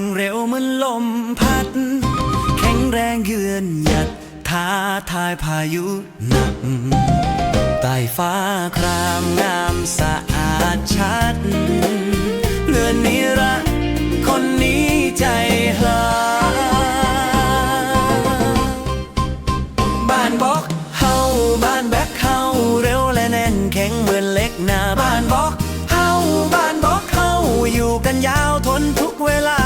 างเร็วเหมือนลมพัด แข็งแรงเยือนหยัดท้าทายพายุหนักใต้ฟ้าครามงามสะอาดชัดเรือนนี้รักคนนี้ใจหลาบ้านบอกเฮาบ้านแบกเฮาเร็วและแน่นแข็งเหมือนเล็กหนาบ้านบอกเฮาบ้านบอกเฮาอยู่กันยาวทนทุกเวลา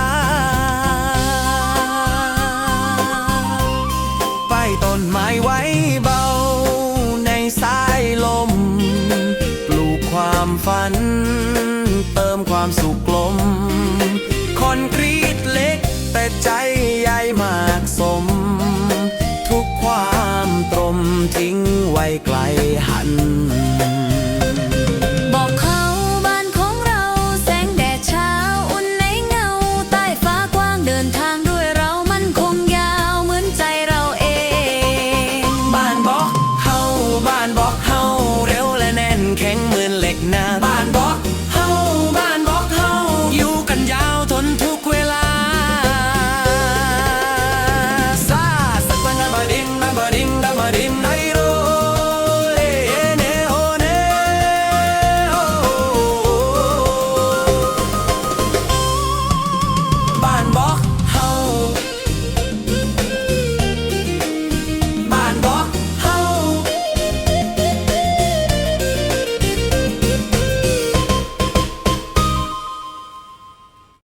ไปต้นไม้ไว้เบาในสายลม ปลูกความฝัน เติมความสุขกลม คอนกรีตเล็กแต่ใจใหญ่มากสม ทุกความตรมทิ้งไว้ไกลหัน